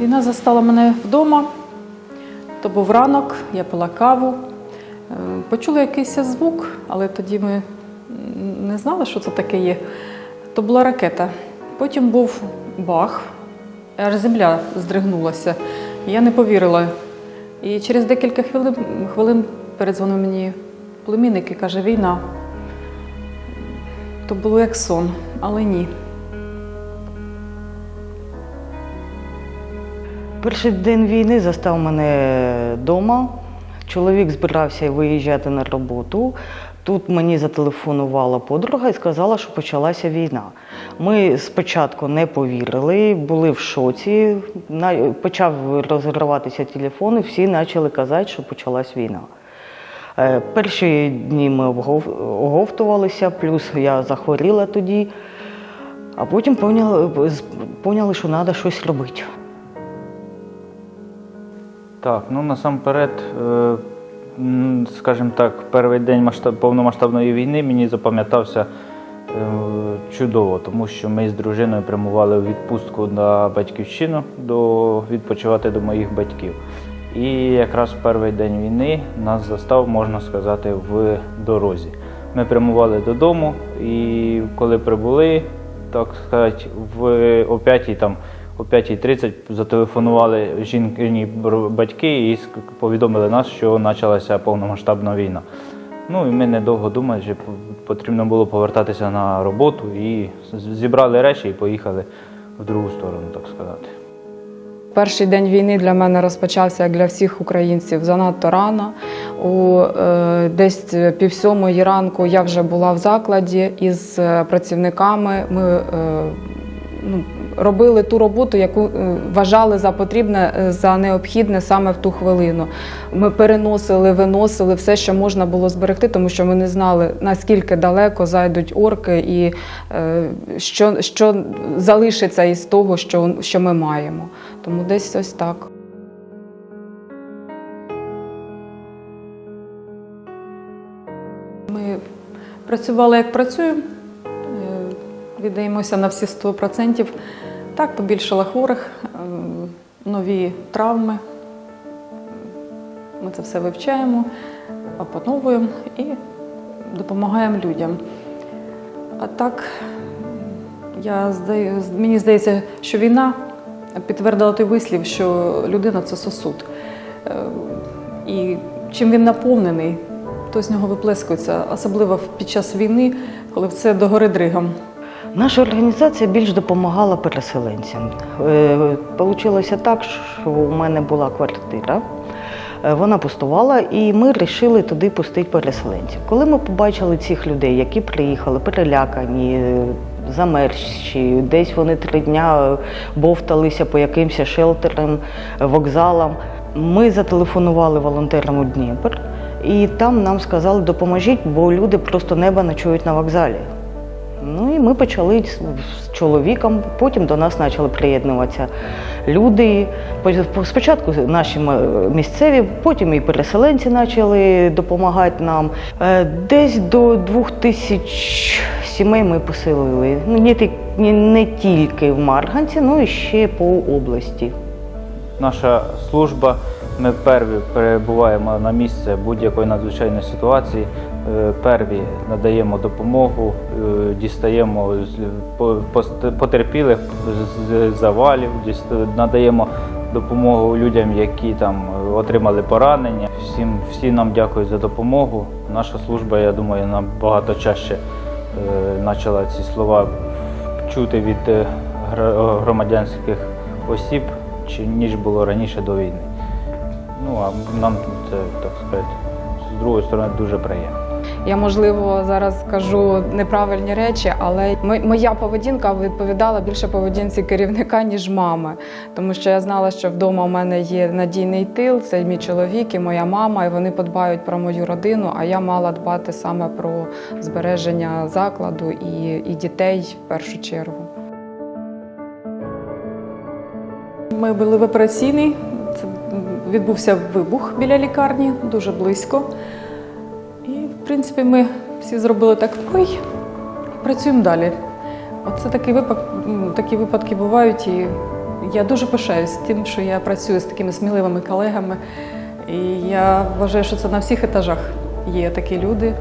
Війна застала мене вдома. То був ранок, я пила каву. Е, Почула якийсь звук, але тоді ми не знали, що це таке є. То була ракета. Потім був бах, аж земля здригнулася. Я не повірила. І через декілька хвилин, хвилин передзвонив мені племінник і каже, війна. То було як сон, але ні. Перший день війни застав мене вдома. Чоловік збирався виїжджати на роботу. Тут мені зателефонувала подруга і сказала, що почалася війна. Ми спочатку не повірили, були в шоці. Почав розриватися телефон, і всі почали казати, що почалась війна. Е, Перші дні ми оговтувалися, плюс я захворіла тоді, а потім поняли що треба щось робити. Так, ну насамперед, е, скажімо так, перший день масштаб, повномасштабної війни мені запам'ятався е, чудово, тому що ми з дружиною прямували в відпустку на батьківщину до, відпочивати до моїх батьків. І якраз в перший день війни нас застав, можна сказати, в дорозі. Ми прямували додому, і коли прибули, так сказати, в о 5 там о 5.30 зателефонували жінкині бр- батьки і повідомили нас, що почалася повномасштабна війна. Ну і ми недовго думали, що потрібно було повертатися на роботу і зібрали речі і поїхали в другу сторону, так сказати. Перший день війни для мене розпочався як для всіх українців занадто рано. У е, десь пів сьомої ранку я вже була в закладі із е, працівниками. Ми е, ну, робили ту роботу, яку е, вважали за потрібне, е, за необхідне саме в ту хвилину. Ми переносили, виносили все, що можна було зберегти, тому що ми не знали, наскільки далеко зайдуть орки і е, що, що залишиться із того, що, що ми маємо. Тому десь ось так. Ми працювали як працюємо, віддаємося на всі 100%. Так, побільшало хворих, е, нові травми. Ми це все вивчаємо, опановуємо і допомагаємо людям. А так, я здаю, мені здається, що війна підтвердила той вислів, що людина це сосуд. Е, І чим він наповнений, то з нього виплескується, особливо під час війни, коли все догори дригом. Наша організація більш допомагала переселенцям. Е, Получилося так, що у мене була квартира. е, Вона пустувала, і ми вирішили туди пустити переселенців. Коли ми побачили цих людей, які приїхали, перелякані, е, замерзші, десь вони три дня бовталися по якимось шелтерам, вокзалам. Ми зателефонували волонтерам у Дніпр, і там нам сказали, допоможіть, бо люди просто неба ночують на вокзалі. Ну і ми почали з чоловіком, потім до нас почали приєднуватися люди. По- Спочатку наші місцеві, потім і переселенці почали допомагати нам. Е, Десь до двох тисяч сімей ми поселили. Ну, не, не- тільки в Марганці, ну і ще по області. Наша служба, ми перві перебуваємо на місце будь-якої надзвичайної ситуації. Е, Перві надаємо допомогу, е, дістаємо потерпілих з завалів, надаємо допомогу людям, які там отримали поранення. Всім всі нам дякують за допомогу. Наша служба, я думаю, набагато чаще е, почала ці слова чути від громадянських осіб, ніж було раніше до війни. Ну а нам це так сказати, з другої сторони дуже приємно. Я можливо зараз скажу неправильні речі, але моя поведінка відповідала більше поведінці керівника, ніж мами. Тому що я знала, що вдома у мене є надійний тил, це мій чоловік і моя мама, і вони подбають про мою родину. А я мала дбати саме про збереження закладу і, і дітей в першу чергу. Ми були в операційній, відбувся вибух біля лікарні, дуже близько. Принципі, ми всі зробили так ой, і працюємо далі. Оце такий випадок, такі випадки бувають, і Я дуже пишаюсь тим, що я працюю з такими сміливими колегами. І я вважаю, що це на всіх етажах є такі люди.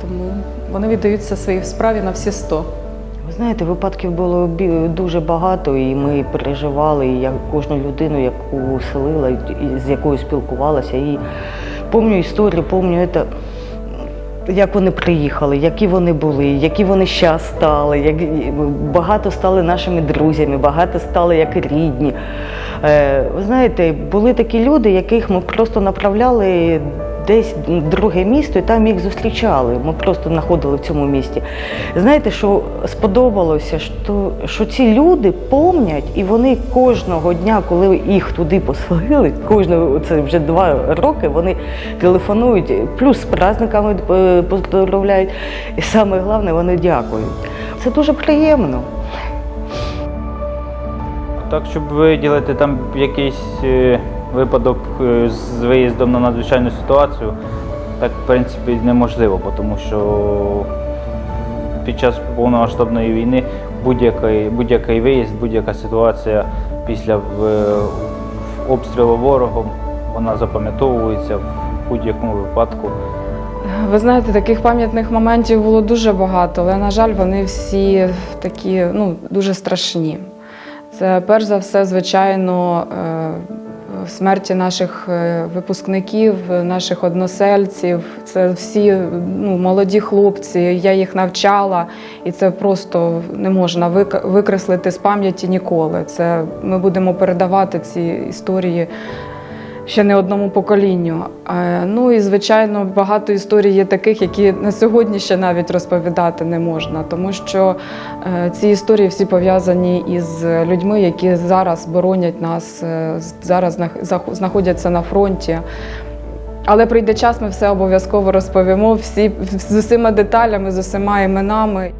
Тому вони віддаються своїй справі на всі 100. Ви знаєте, випадків було дуже багато, і ми переживали і я кожну людину, яку селила, з якою спілкувалася. І пам'ятаю історію, пам'ятаю це, як вони приїхали, які вони були, які вони щас стали, як багато стали нашими друзями, багато стали як рідні. Е, Ви знаєте, були такі люди, яких ми просто направляли десь друге місто і там їх зустрічали. Ми просто знаходили в цьому місті. Знаєте, що сподобалося, що, що ці люди помнять, і вони кожного дня, коли їх туди поселили, кожного це вже два роки, вони телефонують, плюс з праздниками е, поздоровляють. І саме головне, вони дякують. Це дуже приємно. Так, щоб виділити там якийсь е, випадок е, з виїздом на надзвичайну ситуацію, так в принципі неможливо, тому що під час повномасштабної війни будь-який, будь-який виїзд, будь-яка ситуація після в обстрілу ворогом, вона запам'ятовується в будь-якому випадку. Ви знаєте, таких пам'ятних моментів було дуже багато, але, на жаль, вони всі такі ну, дуже страшні. Це перш за все, звичайно, е, смерті наших е, випускників, наших односельців. Це всі ну, молоді хлопці. Я їх навчала, і це просто не можна вик- викреслити з пам'яті ніколи. Це ми будемо передавати ці історії ще не одному поколінню. Е, Ну і звичайно, багато історій є таких, які на сьогодні ще навіть розповідати не можна, тому що е, ці історії всі пов'язані із людьми, які зараз боронять нас, е, зараз знаходяться на фронті. Але прийде час, ми все обов'язково розповімо всі з усіма деталями, з усіма іменами.